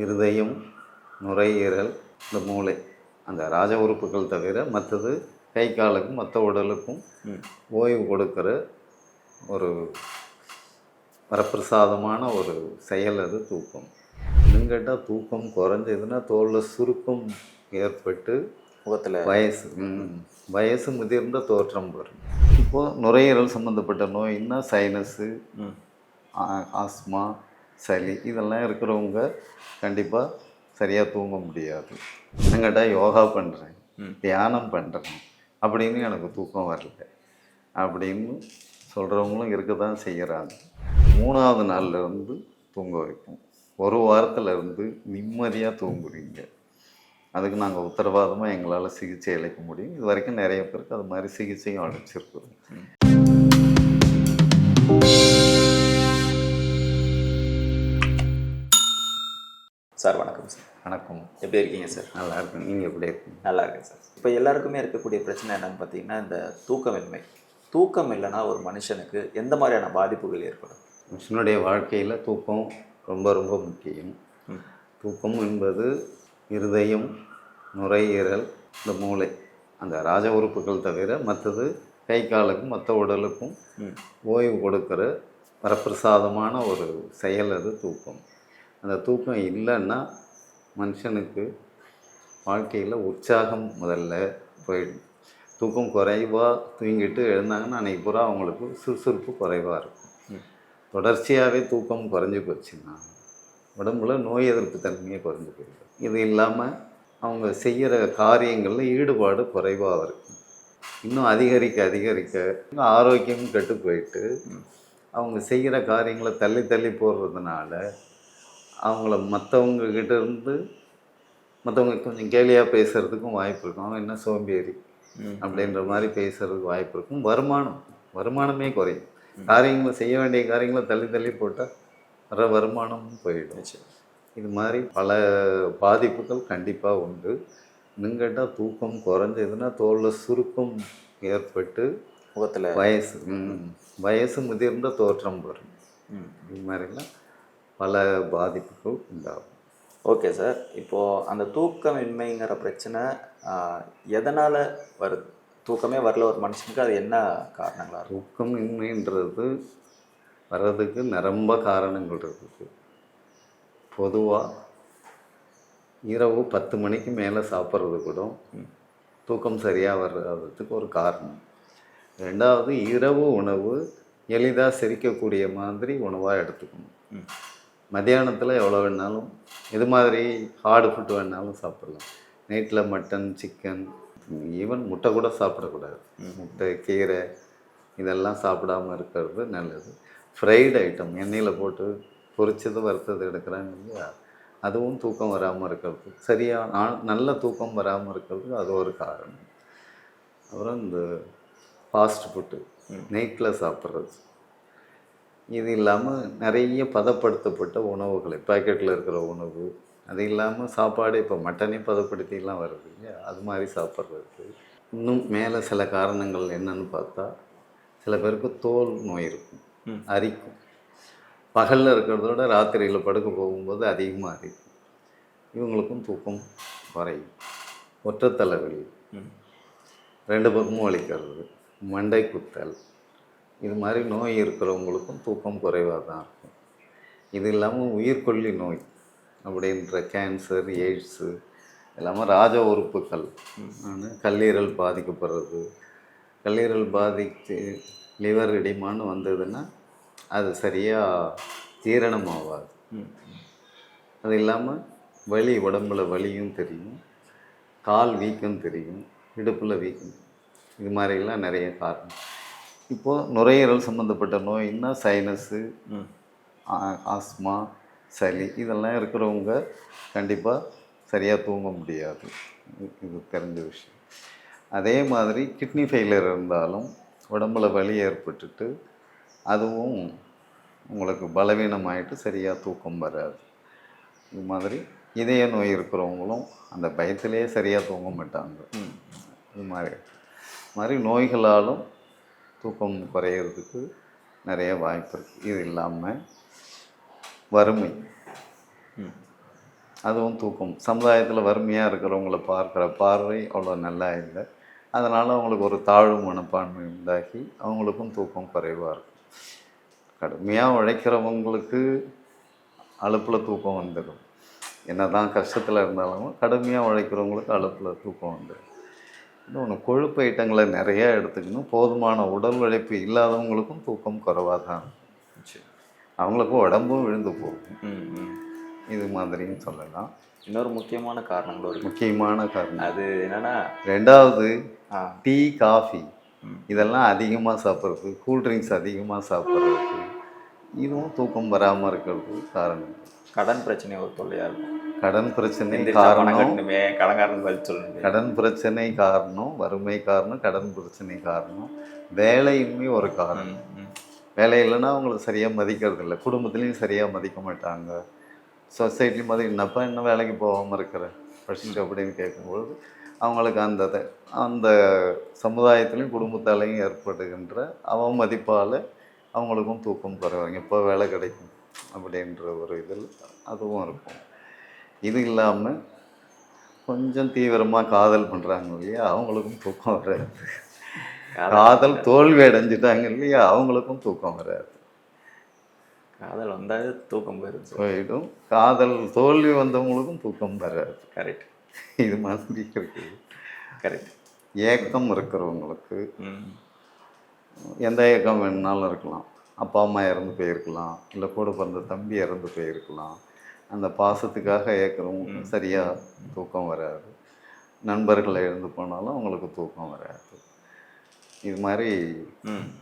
இருதயம் நுரையீரல் இந்த மூளை. அந்த ராஜ உறுப்புகள் தவிர மற்றது கை காலுக்கும் மற்ற உடலுக்கும் ஓய்வு கொடுக்கிற ஒரு வரப்பிரசாதமான ஒரு செயல் அது தூக்கம். இன்னும் கேட்டால் தூக்கம் குறைஞ்சதுன்னா தோலில் சுருக்கம் ஏற்பட்டு முகத்தில். வயசு வயசு முதிர்ந்த தோற்றம் வரும். இப்போது நுரையீரல் சம்மந்தப்பட்ட நோய்னா சைனஸு ஆஸ்மா சளி இதெல்லாம் இருக்கிறவங்க கண்டிப்பாக சரியாக தூங்க முடியாது. என்னங்கட்டா யோகா பண்ணுறேன். தியானம் பண்ணுறேன் அப்படின்னு எனக்கு தூக்கம் வரல. அப்படின்னு சொல்கிறவங்களும் இருக்க தான் செய்கிறாங்க மூணாவது நாள்ல இருந்து தூங்க வைப்போம். ஒரு வாரத்துல இருந்து நிம்மதியாக தூங்குறீங்க. அதுக்கு நாங்கள் உத்தரவாதமாக எங்களால் சிகிச்சை அளிக்க முடியும். இது வரைக்கும் நிறைய பேருக்கு அது மாதிரி சிகிச்சையும் அளிச்சிருக்கிறோம். சார் வணக்கம் சார். வணக்கம். எப்படி இருக்கீங்க சார்? நல்லா இருக்கும் நீங்கள் எப்படி இருக்கீங்க? நல்லா இருக்கேன் சார். இப்போ எல்லாருக்குமே இருக்கக்கூடிய பிரச்சனை என்னன்னு பார்த்தீங்கன்னா இந்த தூக்கமின்மை. தூக்கம் இல்லைன்னா ஒரு மனுஷனுக்கு எந்த மாதிரியான பாதிப்புகள் ஏற்படும்? மனுஷனுடைய வாழ்க்கையில் தூக்கம் ரொம்ப ரொம்ப முக்கியம். தூக்கம் என்பது இருதயம் நுரையீரல் இந்த மூளை. அந்த ராஜ உறுப்புகள் தவிர மற்றது கை காலுக்கும் மற்ற உடலுக்கும் ஓய்வு கொடுக்கிற வரப்பிரசாதமான ஒரு செயல் அது தூக்கம். அந்த தூக்கம் இல்லைன்னா மனுஷனுக்கு வாழ்க்கையில் உற்சாகம் முதல்ல போயிடும். தூக்கம் குறைவாக தூங்கிட்டு எழுந்தாங்கன்னா அன்றைக்கி பூரா அவங்களுக்கு சுறுசுறுப்பு குறைவாக இருக்கும். தொடர்ச்சியாகவே தூக்கம் குறைஞ்சி போச்சுன்னா உடம்புல நோய் எதிர்ப்பு தன்மையே குறைஞ்சி போயிடும். இது இல்லாமல் அவங்க செய்கிற காரியங்களில் ஈடுபாடு குறைவாக இருக்கும் இன்னும் அதிகரிக்க அதிகரிக்க ஆரோக்கியம் கெட்டு போயிட்டு அவங்க செய்கிற காரியங்களை தள்ளி தள்ளி போடுறதுனால அவங்கள மற்றவங்க கிட்ட இருந்து மற்றவங்க கொஞ்சம் கேலியாக பேசுகிறதுக்கும் வாய்ப்பு இருக்கும். அவன் என்ன சோம்பேறி அப்படின்ற மாதிரி பேசுறதுக்கு வாய்ப்பு இருக்கும். வருமானம் வருமானமே குறையும். காரியங்களை செய்ய வேண்டிய காரியங்களை தள்ளி தள்ளி போட்டால் வர வருமானமும் போயிடும். இது மாதிரி பல பாதிப்புகள் கண்டிப்பாக உண்டு. கேட்டால் தூக்கம் குறைஞ்சதுன்னா தோலில் சுருக்கம் ஏற்பட்டு முகத்தில். வயசு வயசு முதிர்ந்த தோற்றம் வரும். இது மாதிரிலாம் பல பாதிப்புகள் உண்டாகும். ஓகே சார் இப்போது அந்த தூக்கமின்மைங்கிற பிரச்சனை எதனால் வருது தூக்கமே வரல ஒரு மனுஷனுக்கு அது என்ன காரணங்களா இருக்கும்? தூக்கம் இன்மைன்றது வர்றதுக்கு நிரம்ப காரணங்கள் இருக்குது. பொதுவாக இரவு பத்து மணிக்கு மேலே சாப்பிட்றது கூட. தூக்கம் சரியாக வர்றதுக்கு ஒரு காரணம். ரெண்டாவது இரவு உணவு எளிதாக செரிக்கக்கூடிய மாதிரி உணவாக எடுத்துக்கணும். ம். மத்தியானத்தில் எவ்வளோ வேணாலும் எது மாதிரி ஹார்டு ஃபுட் வேணாலும் சாப்பிடலாம். நைட்டில் மட்டன் சிக்கன் ஈவன் முட்டை கூட சாப்பிடக்கூடாது. முட்டை கீரை இதெல்லாம் சாப்பிடாம இருக்கிறது நல்லது. ஃப்ரைடு ஐட்டம் எண்ணெயில் போட்டு பொரிச்சது வறுத்தது எடுக்கிறாங்க இல்லையா? அதுவும் தூக்கம் வராமல் இருக்கிறது. சரியாக நல்ல தூக்கம் வராமல் இருக்கிறதுக்கு அது ஒரு காரணம். அப்புறம் இந்த ஃபாஸ்ட் ஃபுட்டு நைட்டில் சாப்பிட்றது. இது இல்லாமல் நிறைய பதப்படுத்தப்பட்ட உணவுகளை பாக்கெட்டில் இருக்கிற உணவு அது இல்லாமல் சாப்பாடு இப்போ மட்டனே பதப்படுத்திலாம் வருது இல்லையா? அது மாதிரி சாப்பிட்றது. இன்னும் மேலே சில காரணங்கள் என்னன்னு பார்த்தா சில பேருக்கு தோல் நோய் இருக்கும். அரிக்கும். பகலில் இருக்கிறத விட ராத்திரியில் படுக்க போகும்போது அதிகமாக அரிக்கும். இவங்களுக்கும் தூக்கம் குறையும். ஒற்றை தலைவலி ரெண்டு பக்கமும் வலிக்கிறது. மண்டை குத்தல். இது மாதிரி நோய் இருக்கிறவங்களுக்கும் தூக்கம் குறைவாக தான் இருக்கும். இது இல்லாமல் உயிர்கொல்லி நோய் அப்படின்ற கேன்சர் எய்ட்ஸு இல்லாமல் ராஜ உறுப்புகள் கல்லீரல் பாதிக்கப்படுறது. கல்லீரல் பாதித்து லிவர் இடிமான்னு வந்ததுன்னா அது சரியாக ஜீரணமாகாது ஆகாது அது இல்லாமல் வலி உடம்பில் வலியும் தெரியும் கால் வீக்கம் தெரியும் இடுப்பில் வீக்கம் இது மாதிரிலாம் நிறைய காரணம். இப்போது நுரையீரல் சம்மந்தப்பட்ட நோய்னா சைனஸு ஆஸ்மா சளி இதெல்லாம் இருக்கிறவங்க கண்டிப்பாக சரியாக தூங்க முடியாது. இது- தெரிஞ்ச விஷயம். அதே மாதிரி கிட்னி ஃபெயிலியர் இருந்தாலும் உடம்புல வலி ஏற்பட்டுட்டு அதுவும் உங்களுக்கு பலவீனமாயிட்டு சரியாக தூக்கம் வராது. இது மாதிரி இதய நோய் இருக்கிறவங்களும் அந்த பயத்திலே சரியாக தூங்க மாட்டாங்க. இது மாதிரி. இது மாதிரி நோய்களாலும் தூக்கம் குறையிறதுக்கு நிறைய வாய்ப்பு இருக்குது இது இல்லாமல் வறுமை. அதுவும் தூக்கம். சமுதாயத்தில் வறுமையாக இருக்கிறவங்கள பார்க்குற பார்வை அவ்வளோ நல்லா இல்லை. அதனால் அவங்களுக்கு ஒரு தாழ்வு மனப்பான்மை உண்டாகி அவங்களுக்கும் தூக்கம் குறைவாக இருக்கும். கடுமையாக உழைக்கிறவங்களுக்கு அலுப்பில் தூக்கம் வந்துடும். என்னதான் கஷ்டத்தில் இருந்தாலும் கடுமையாக உழைக்கிறவங்களுக்கு அலுப்பில் தூக்கம் வந்துடும். இன்னொன்று கொழுப்பு ஐட்டங்களை நிறையா எடுத்துக்கணும். போதுமான உடல் உழைப்பு இல்லாதவங்களுக்கும் தூக்கம் குறைவாக தான். அவங்களுக்கும் உடம்பும் விழுந்து போகும். இது மாதிரின்னு சொல்லலாம். இன்னொரு முக்கியமான காரணங்களும் இருக்கு. முக்கியமான காரணம். அது என்னன்னா ரெண்டாவது டீ காஃபி. இதெல்லாம் அதிகமாக சாப்பிட்றது கூல்ட்ரிங்க்ஸ் அதிகமாக சாப்பிட்றது. இதுவும் தூக்கம் வராமல் இருக்கிறது காரணம். கடன் பிரச்சனை ஒரு தொல்லையா இருக்கும். கடன் பிரச்சனை காரணம். கட்டணுமே கடன்காரன் பதில் சொல்லணுமே கடன் பிரச்சனை காரணம் வறுமை காரணம் கடன் பிரச்சனை காரணம். வேலையின்மை ஒரு காரணம். வேலை இல்லைன்னா அவங்களுக்கு சரியாக மதிக்கிறது இல்லை. குடும்பத்துலேயும் சரியாக மதிக்க மாட்டாங்க. சொசைட்டி மதி என்னப்பா இன்னும் வேலைக்கு போகாமல் இருக்கிற? படிச்சுட்டு அப்படின்னு கேட்கும்பொழுது அவங்களுக்கு அந்த அந்த சமுதாயத்திலையும் குடும்பத்தாலையும் ஏற்படுகின்ற அவமதிப்பால் அவங்களுக்கும் தூக்கம் குறைவாங்க. எப்போ வேலை கிடைக்கும்? அப்படின்ற ஒரு இதில் அதுவும் இருக்கும். இது இல்லாமல் கொஞ்சம் தீவிரமாக காதல் பண்ணுறாங்க இல்லையா? அவங்களுக்கும் தூக்கம் வராது. காதல் தோல்வி அடைஞ்சிட்டாங்க இல்லையா? அவங்களுக்கும் தூக்கம் வராது. காதல் வந்தாலே தூக்கம் போயிடும் போயிடும். காதல் தோல்வி வந்தவங்களுக்கும் தூக்கம் வராது. கரெக்ட் இது மாதிரி இருக்குது கரெக்ட் ஏக்கம் இருக்கிறவங்களுக்கு எந்த ஏக்கம் வேணுனாலும் இருக்கலாம். அப்பா அம்மா இறந்து போயிருக்கலாம். இல்லை கூட பிறந்த தம்பி இறந்து போயிருக்கலாம். அந்த பாசத்துக்காக ஏக்கிறவங்க சரியாக தூக்கம் வராது. நண்பர்களை இழந்து போனாலும் அவங்களுக்கு தூக்கம் வராது. இது மாதிரி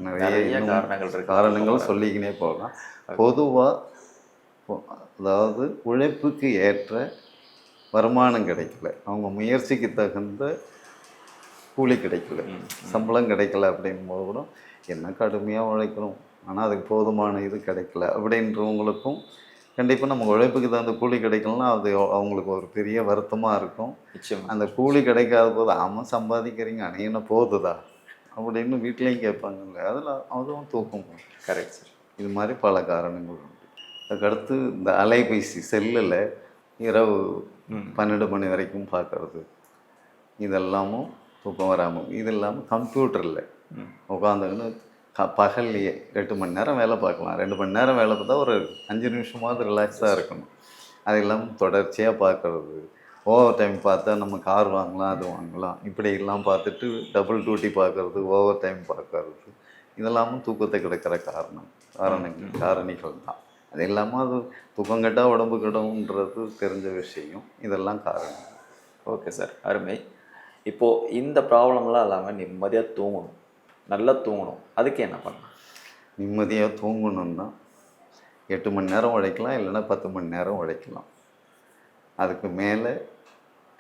நிறைய காரணங்கள் காரணங்கள் சொல்லிக்கினே போகலாம். பொதுவாக அதாவது உழைப்புக்கு ஏற்ற வருமானம் கிடைக்கல. அவங்க முயற்சிக்கு தகுந்த கூலி கிடைக்கல. சம்பளம் கிடைக்கல அப்படிங்கும்போது கூட என்ன கடுமையாக உழைக்கிறோம்? ஆனால் அதுக்கு போதுமான இது கிடைக்கல அப்படின்றவங்களுக்கும் கண்டிப்பாக நம்ம உழைப்புக்கு தகுந்த கூலி கிடைக்கலன்னா அது அவங்களுக்கு ஒரு பெரிய வருத்தமாக இருக்கும். அந்த கூலி கிடைக்காத போது ஆமாம் சம்பாதிக்கிறீங்க அணை என்ன போகுதுதா அப்படின்னு வீட்லேயும் கேட்பாங்கல்ல அதில் அதுவும் தூக்கம். கரெக்ட் சார் இது மாதிரி பல காரணங்கள் உண்டு. அதுக்கடுத்து இந்த அலைபேசி செல்லில் இரவு. பன்னெண்டு மணி வரைக்கும் பார்க்கறது இதெல்லாமும் தூக்கம் வராமல் இது இல்லாமல் கம்ப்யூட்டரில் உட்காந்துக்கின்னு க பகல்லையே எட்டு மணி நேரம் வேலை பார்க்கலாம். ரெண்டு மணி நேரம் வேலை பார்த்தா ஒரு அஞ்சு நிமிஷமாவது ரிலாக்ஸாக இருக்கணும். அது இல்லாமல் தொடர்ச்சியாக பார்க்கறது. ஓவர் டைம் பார்த்தா நம்ம கார் வாங்கலாம் அது வாங்கலாம். இப்படி எல்லாம் பார்த்துட்டு டபுள் டியூட்டி பார்க்கறது ஓவர் டைம் பார்க்கறது. இதெல்லாமும் தூக்கத்தை கெடுக்கிற காரணம். காரணங்கள் காரணிகள் தான். அது இல்லாமல் அது தூக்கம் கெட்டால் உடம்பு கெடும்ன்றது தெரிஞ்ச விஷயம். இதெல்லாம் காரணம். ஓகே சார் அருமை. இப்போது இந்த ப்ராப்ளம்லாம் இல்லாமல் நிம்மதியாக தூங்கணும். நல்லா தூங்கணும். அதுக்கு என்ன பண்ணலாம் நிம்மதியாக தூங்கணுன்னா எட்டு மணி நேரம் உழைக்கலாம் இல்லைன்னா பத்து மணி நேரம் உழைக்கலாம். அதுக்கு மேலே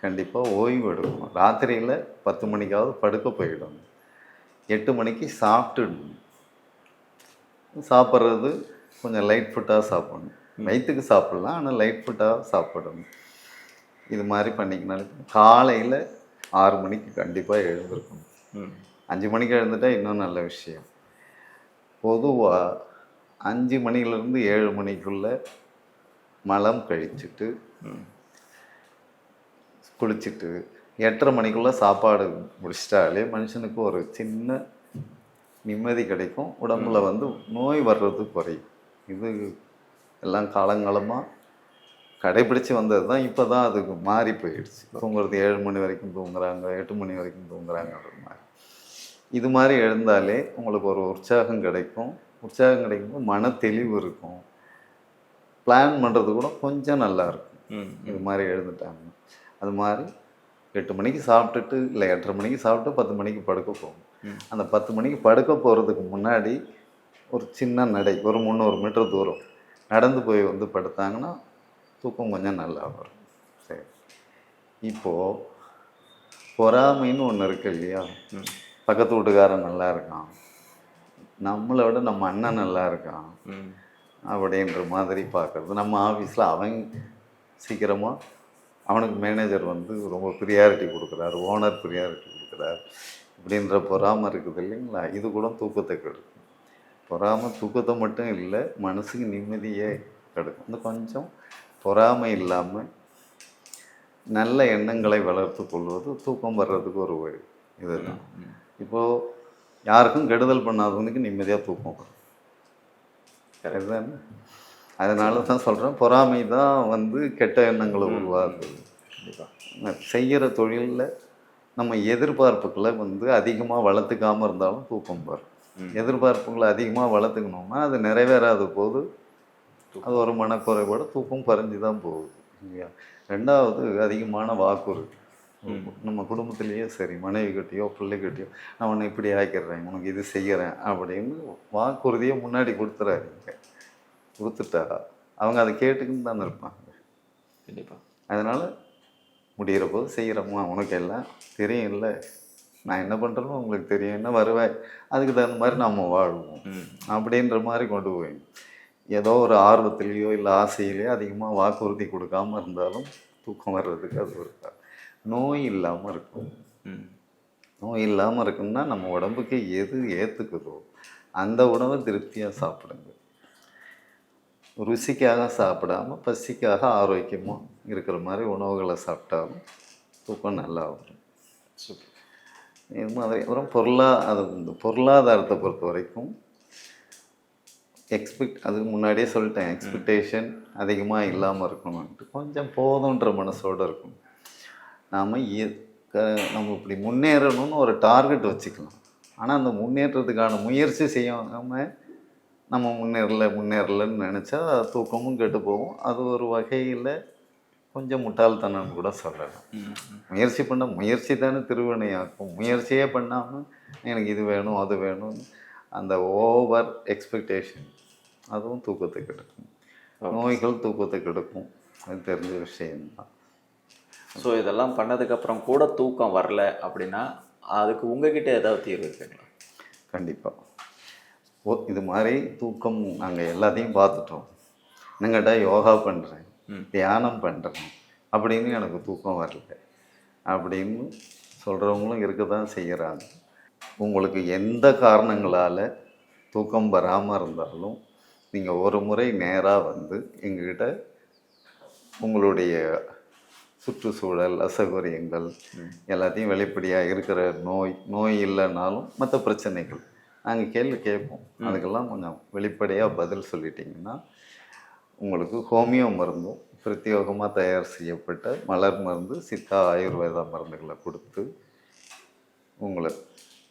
கண்டிப்பாக ஓய்வு எடுக்கணும். ராத்திரியில் பத்து மணிக்காவது படுக்க போயிடணும். எட்டு மணிக்கு சாப்பிட்டுடணும். சாப்பிட்றது கொஞ்சம் லைட் ஃபுட்டாக சாப்பிடணும். வயிற்றுக்கு சாப்பிட்லாம் ஆனால் லைட் ஃபுட்டாக சாப்பிடணும். இது மாதிரி பண்ணிக்கினாலும் காலையில் ஆறு மணிக்கு கண்டிப்பாக எழுந்திருக்கணும். அஞ்சு மணிக்கு எழுந்துட்டா இன்னும் நல்ல விஷயம். பொதுவாக அஞ்சு மணிலேருந்து ஏழு மணிக்குள்ளே மலம் கழிச்சிட்டு குளிச்சுட்டு எட்டரை மணிக்குள்ளே சாப்பாடு முடிச்சிட்டாலே மனுஷனுக்கு ஒரு சின்ன நிம்மதி கிடைக்கும். உடம்புல வந்து நோய் வர்றது குறையும். இது எல்லாம் காலங்காலமாக கடைபிடிச்சு வந்தது தான். இப்போ தான் அதுக்கு மாறி போயிடுச்சு. தூங்குறது ஏழு மணி வரைக்கும் தூங்குறாங்க எட்டு மணி வரைக்கும் தூங்குறாங்கன்ற மாதிரி. இது மாதிரி எழுந்தாலே உங்களுக்கு ஒரு உற்சாகம் கிடைக்கும். உற்சாகம் கிடைக்கும்போது மன தெளிவு இருக்கும். பிளான் பண்ணுறது கூட கொஞ்சம் நல்லா இருக்கும். ம் இது மாதிரி எழுந்துட்டாங்க. அது மாதிரி எட்டு மணிக்கு சாப்பிட்டுட்டு இல்லை எட்டரை மணிக்கு சாப்பிட்டு பத்து மணிக்கு படுக்க போகும். அந்த பத்து மணிக்கு படுக்க போகிறதுக்கு முன்னாடி ஒரு சின்ன நடை ஒரு முந்நூறு மீட்டர் தூரம் நடந்து போய் வந்து படுத்தாங்கன்னா தூக்கம் கொஞ்சம் நல்லா வரும். சரி. இப்போது பொறாமைன்னு ஒன்று இருக்கு இல்லையா? பக்கத்து வீட்டுக்காரன் நல்லா இருக்கான். நம்மளை விட நம்ம அண்ணன் நல்லா இருக்கான். அப்படின்ற மாதிரி பார்க்குறது. நம்ம ஆஃபீஸில் அவன் சீக்கிரமாக அவனுக்கு மேனேஜர் வந்து ரொம்ப ப்ரியாரிட்டி கொடுக்குறாரு. ஓனர் ப்ரியாரிட்டி கொடுக்குறாரு. இப்படின்ற பொறாமை இருக்குது இல்லைங்களா? இது கூட தூக்கத்தை கெடுக்கும். பொறாமை தூக்கத்தை மட்டும் இல்லை மனசுக்கு நிம்மதியே கெடுக்கும். இந்த கொஞ்சம் பொறாமை இல்லாமல் நல்ல எண்ணங்களை வளர்த்து கொள்வது தூக்கம் வர்றதுக்கு ஒரு வழி. இதுதான். இப்போது யாருக்கும் கெடுதல் பண்ணாதவனுக்கு நிம்மதியாக தூக்கம். வரும் சரிதானே அதனால தான் சொல்கிறேன் பொறாமை தான் வந்து கெட்ட எண்ணங்களை உருவாக்குது. செய்கிற தொழிலில் நம்ம எதிர்பார்ப்புகளை வந்து அதிகமாக வளர்த்துக்காமல் இருந்தாலும் தூக்கம் வரும். எதிர்பார்ப்புகளை அதிகமாக வளர்த்துக்கணும்னா அது நிறைவேறாத போது அது ஒரு மனக்குறைவோட தூக்கம் குறைஞ்சி தான் போகுது ரெண்டாவது அதிகமான வாக்குறுதி. நம்ம குடும்பத்திலேயே சரி மனைவி கிட்டேயோ பிள்ளைகிட்டயோ நான் உன்னை இப்படி ஆக்கிடுறேன் உனக்கு இது செய்கிறேன் அப்படின்னு வாக்குறுதியை முன்னாடி கொடுத்துறாருங்க கொடுத்துட்டா அவங்க அதை கேட்டுக்கின்னு தானே இருப்பாங்க. கண்டிப்பாக அதனால் முடிகிற போது செய்கிறோமா? உனக்கு எல்லாம் தெரியும் இல்லை. நான் என்ன பண்ணுறேன்னு உங்களுக்கு தெரியும் என்ன வருவேன் அதுக்கு தகுந்த மாதிரி நம்ம வாழ்வோம் அப்படின்ற மாதிரி கொண்டு போய் ஏதோ ஒரு ஆர்வத்திலேயோ இல்லை ஆசையிலையோ அதிகமாக வாக்குறுதி கொடுக்காம இருந்தாலும் தூக்கம் வர்றதுக்கு அது ஒரு நோய் இல்லாமல் இருக்கும். நோய் இல்லாமல் இருக்குன்னா நம்ம உடம்புக்கு எது ஏற்றுக்குதோ அந்த உணவை திருப்தியாக சாப்பிடுங்க. ருசிக்காக சாப்பிடாம பசிக்காக ஆரோக்கியமாக இருக்கிற மாதிரி உணவுகளை சாப்பிட்டாலும் தூக்கம் நல்லா வரும். சூப்பர். இது மாதிரி அப்புறம் பொருளா அது இந்த பொருளாதாரத்தை பொறுத்த வரைக்கும் எக்ஸ்பெக்ட் அதுக்கு முன்னாடியே சொல்லிட்டேன் எக்ஸ்பெக்டேஷன் அதிகமாக இல்லாமல் இருக்கணும்ன்ட்டு. கொஞ்சம் போதுன்ற மனசோடு இருக்கணும். நாம் நம்ம இப்படி முன்னேறணும்னு ஒரு டார்கெட் வச்சுக்கலாம். ஆனால் அந்த முன்னேற்றத்துக்கான முயற்சி செய்யாமல் நம்ம முன்னேறல முன்னேறலன்னு நினச்சா தூக்கமும் கெட்டு போகும். அது ஒரு வகையில் கொஞ்சம் முட்டாள்தனம்னு கூட சொல்லலாம். முயற்சி பண்ண முயற்சி தானே திருவினையாக்கும். முயற்சியே பண்ணாமல் எனக்கு இது வேணும் அது வேணும் அந்த ஓவர் எக்ஸ்பெக்டேஷன் அதுவும் தூக்கத்தை கெடுக்கும். நோய்கள் தூக்கத்தை கெடுக்கும். அது தெரிஞ்ச விஷயம்தான். ஸோ இதெல்லாம் பண்ணதுக்கப்புறம் கூட தூக்கம் வரல அப்படின்னா அதுக்கு உங்ககிட்ட ஏதாவது தீர்வு இருக்குங்களா? கண்டிப்பாக ஓ இது மாதிரி தூக்கம் நாங்கள் எல்லாத்தையும் பார்த்துட்டோம். என்னங்கடா யோகா பண்ணுறேன். தியானம் பண்ணுறேன் அப்படின்னு எனக்கு தூக்கம் வரல அப்படின்னு சொல்கிறவங்களும் இருக்க தான் செய்கிறாங்க உங்களுக்கு எந்த காரணங்களால் தூக்கம் வராமல் இருந்தாலும் நீங்கள் ஒரு முறை நேராக வந்து எங்ககிட்ட உங்களுடைய சுற்றுச்சூழல் அசௌகரியங்கள் எல்லாத்தையும் வெளிப்படையாக இருக்கிற நோய் நோய் இல்லைனாலும் மற்ற பிரச்சனைகள். நாங்கள் கேள்வி கேட்போம். அதுக்கெல்லாம் கொஞ்சம் வெளிப்படையாக பதில் சொல்லிட்டீங்கன்னா உங்களுக்கு ஹோமியோ மருந்தும் பிரத்யேகமாக தயார் செய்யப்பட்ட மலர் மருந்து சித்தா ஆயுர்வேதா மருந்துகளை கொடுத்து உங்களை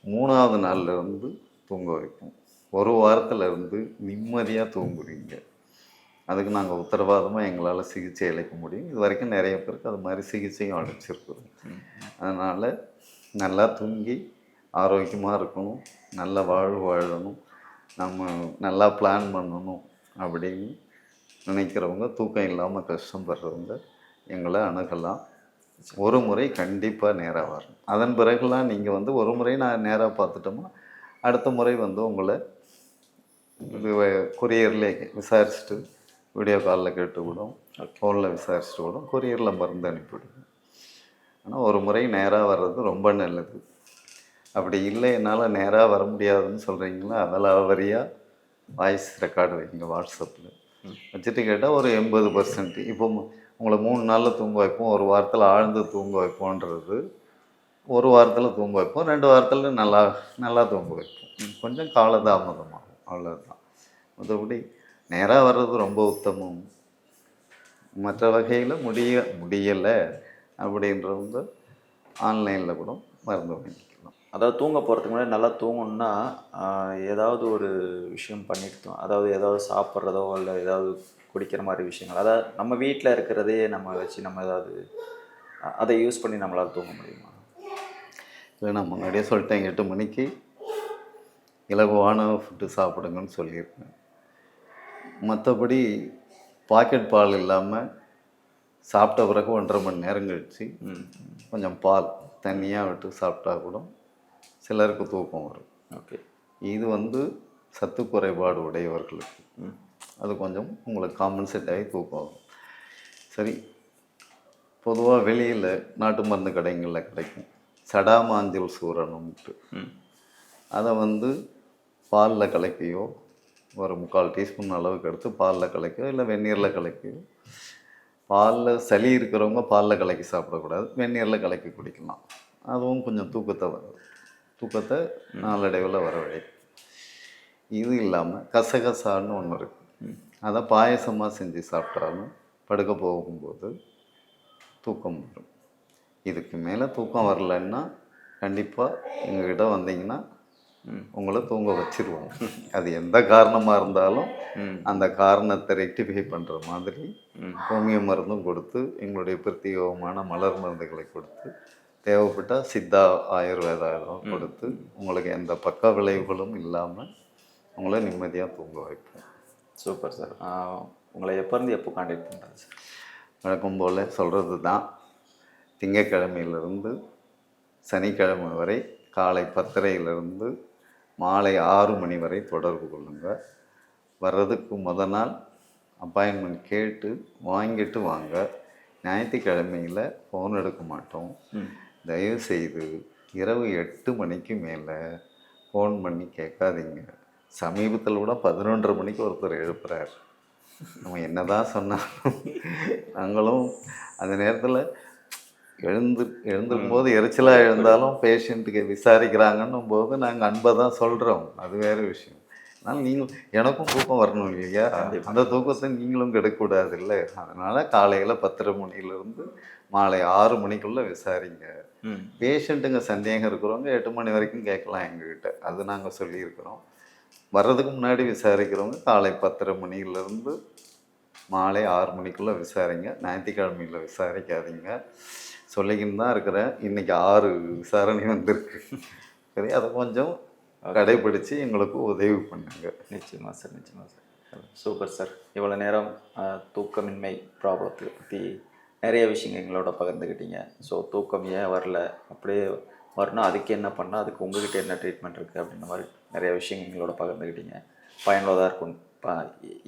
மூணாவது நாள்ல இருந்து தூங்க வைப்போம் ஒரு வாரத்துல இருந்து நிம்மதியாக தூங்குவீங்க அதுக்கு நாங்கள் உத்தரவாதமாக எங்களால் சிகிச்சை அளிக்க முடியும். இது வரைக்கும் நிறைய பேருக்கு அது மாதிரி சிகிச்சையும் அளிச்சிருக்கிறோம் அதனால் நல்லா தூங்கி ஆரோக்கியமாக இருக்கணும். நல்ல வாழ்வு வாழணும். நம்ம நல்லா பிளான் பண்ணணும் அப்படின்னு நினைக்கிறவங்க தூக்கம் இல்லாமல் கஷ்டப்படுறவங்க எங்களை அணுகலாம். ஒரு முறை கண்டிப்பாக நேராக வரணும். அதன் பிறகுலாம் நீங்கள் வந்து ஒரு முறை நான் நேராக பார்த்துட்டோமா அடுத்த முறை வந்து உங்களை இது கொரியர்லேயே விசாரிச்சுட்டு வீடியோ காலில் கேட்டு விடும் ஃபோனில் விசாரிச்சுட்டு விடும் கொரியரில் மருந்து அனுப்பிவிடும் ஆனால் ஒரு முறை நேராக வர்றது ரொம்ப நல்லது. அப்படி இல்லை என்னால் நேராக வர முடியாதுன்னு சொல்கிறீங்களா அதில் வரியாக வாய்ஸ் ரெக்கார்டு வைங்க வாட்ஸ்அப்பில் வச்சுட்டு கேட்டால் ஒரு எண்பது பர்சன்ட் இப்போ உங்களை மூணு நாளில் தூங்க வைப்போம் ஒரு வாரத்தில் ஆழ்ந்து தூங்க வைப்போன்றது ஒரு வாரத்தில் தூங்க வைப்போம் ரெண்டு வாரத்தில் நல்லா நல்லா தூங்க வைப்போம். கொஞ்சம் காலதாமதமாகும் அவ்வளோதான் மற்றபடி நேராக வர்றது ரொம்ப உத்தமம். மற்ற வகையில் முடிய முடியலை அப்படின்றவங்க ஆன்லைனில் கூட மருந்து வாங்கிக்கலாம் அதாவது தூங்க போகிறதுக்கு முன்னாடி நல்லா தூங்கணும்னா ஆஹ், ஏதாவது ஒரு விஷயம் பண்ணிட்டு அதாவது ஏதாவது சாப்பிட்றதோ இல்லை ஏதாவது குடிக்கிற மாதிரி விஷயங்கள். அதாவது நம்ம வீட்டில் இருக்கிறதே நம்ம வச்சு நம்ம ஏதாவது அதை யூஸ் பண்ணி நம்மளால் தூங்க முடியுமா? இல்லை நான் முன்னாடியே சொல்லிட்டேன் எட்டு மணிக்கு இலகுவான ஃபுட்டு சாப்பிடுங்கன்னு சொல்லியிருக்கேன். மற்றபடி பாக்கெட் பால் இல்லாமல் சாப்பிட்ட பிறகு ஒன்றரை மணி நேரம் கழிச்சு ம். கொஞ்சம் பால் தண்ணியாக விட்டு சாப்பிட்டா கூட சிலருக்கு தூக்கம் வரும். ஓகே. இது வந்து சத்து குறைபாடு உடையவர்களுக்கு. அது கொஞ்சம் உங்களுக்கு காம்பன்சேட் ஆகி தூக்கம் வரும். சரி பொதுவாக வெளியில் நாட்டு மருந்து கடைகளில் கிடைக்கும். சடாமாஞ்சல் சூரணம்ட்டு அதை வந்து பாலில் கலக்கியோ ஒரு முக்கால் டீஸ்பூன் அளவுக்கு எடுத்து பாலில் கலக்கியோ இல்லை வெந்நீரில் கலக்கியோ பாலில் சளி இருக்கிறவங்க பாலில் கலக்கி சாப்பிடக்கூடாது. வெந்நீரில் கலக்கி குடிக்கலாம். அதுவும் கொஞ்சம் தூக்கத்தை வருது தூக்கத்தை நாளடைவில் வரவழைக்கும் இது இல்லாமல் கசகசான்னு ஒன்று இருக்குது அதை பாயசமாக செஞ்சு சாப்பிட்டாலும் படுக்க போகும்போது தூக்கம் வரும். இதுக்கு மேலே தூக்கம் வரலன்னா கண்டிப்பாக எங்ககிட்ட வந்தீங்கன்னா உங்களை தூங்க வச்சிருவோம் அது எந்த காரணமாக இருந்தாலும் அந்த காரணத்தை ரெக்டிஃபை பண்ணுற மாதிரி ஹோமியோ மருந்தும் கொடுத்து எங்களுடைய பிரத்யேகமான மலர் மருந்துகளை கொடுத்து தேவைப்பட்டால் சித்தா ஆயுர்வேதா இதெல்லாம் கொடுத்து உங்களுக்கு எந்த பக்க விளைவுகளும் இல்லாமல் உங்களை நிம்மதியாக தூங்க வைப்போம். Super sir. உங்களை எப்போ இருந்து எப்போ காண்டாக்ட் பண்ணுறது சார்? வழக்கம் போல் சொல்கிறது தான். திங்கக்கிழமையிலிருந்து சனிக்கிழமை வரை காலை பத்தரையிலிருந்து மாலை ஆறு மணி வரை தொடர்பு கொள்ளுங்கள் வர்றதுக்கு முத நாள் அப்பாயின்மெண்ட் கேட்டு வாங்கிட்டு வாங்க. ஞாயிற்றுக்கிழமையில் ஃபோன் எடுக்க மாட்டோம். தயவு செய்து இரவு எட்டு மணிக்கு மேலே ஃபோன் பண்ணி கேட்காதீங்க. சமீபத்தில் கூட பதினொன்றரை மணிக்கு ஒருத்தர் எழுப்புறார். நம்ம என்னதான் சொன்னாலும் நாங்களும் அந்த நேரத்தில் எழுந்து எழுந்திருக்கும் போது எரிச்சலாக எழுந்தாலும் பேஷண்ட்டுக்கு விசாரிக்கிறாங்கன்னும் போது நாங்கள் அன்பை தான் சொல்கிறோம் அது வேறு விஷயம். அதனால் நீங்கள் எனக்கும் தூக்கம் வரணும் இல்லையா? அந்த தூக்கத்தை நீங்களும் கெடக்கூடாது இல்லை அதனால் காலையில் பத்தரை மணிலேருந்து மாலை ஆறு மணிக்குள்ளே விசாரிங்க. பேஷண்ட்டுங்க சந்தேகம் இருக்கிறவங்க எட்டு மணி வரைக்கும் கேட்கலாம் எங்ககிட்ட. அது நாங்கள் சொல்லியிருக்கிறோம். வர்றதுக்கு முன்னாடி விசாரிக்கிறவங்க காலை பத்தரை மணிலேருந்து மாலை ஆறு மணிக்குள்ளே விசாரிங்க. ஞாயிற்றுக்கிழமையில் விசாரிக்காதீங்க. சொல்லிக்கின்னு தான் இருக்கிறேன். இன்றைக்கி ஆறு விசாரணை வந்திருக்கு. சரி அதை கொஞ்சம் கடைபிடிச்சு எங்களுக்கு உதவி பண்ணுங்க. நிச்சயமா சார் நிச்சயமா சார். Super sir. இவ்வளோ நேரம் தூக்கமின்மை ப்ராப்ளத்தை பற்றி நிறைய விஷயங்கள் எங்களோட பகிர்ந்துக்கிட்டீங்க ஸோ தூக்கம் ஏன் வரல? அப்படியே வரணும். அதுக்கு என்ன பண்ணால் அதுக்கு உங்ககிட்ட என்ன ட்ரீட்மெண்ட் இருக்குது அப்படின்ற மாதிரி நிறைய விஷயங்கள் எங்களோட பகிர்ந்துக்கிட்டீங்க பயனுள்ளதாக இருக்கும்.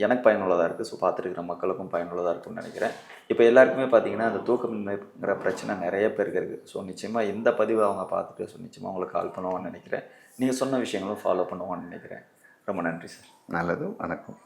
எனக்கு பயனுள்ளதாக இருக்குது ஸோ பார்த்துருக்கிற மக்களுக்கும் பயனுள்ளதாக இருக்கும்னு நினைக்கிறேன். இப்போ எல்லாருக்குமே பார்த்தீங்கன்னா அந்த தூக்கமின்மைங்கிற பிரச்சனை நிறைய பேருக்கு இருக்குது ஸோ நிச்சயமாக இந்த பதிவை அவங்க பார்த்துட்டு ஸோ நிச்சயமாக அவங்களுக்கு கால் பண்ணுவான்னு நினைக்கிறேன். நீங்கள் சொன்ன விஷயங்களும் ஃபாலோ பண்ணுவாங்கன்னு நினைக்கிறேன். ரொம்ப நன்றி சார் நல்லது வணக்கம்.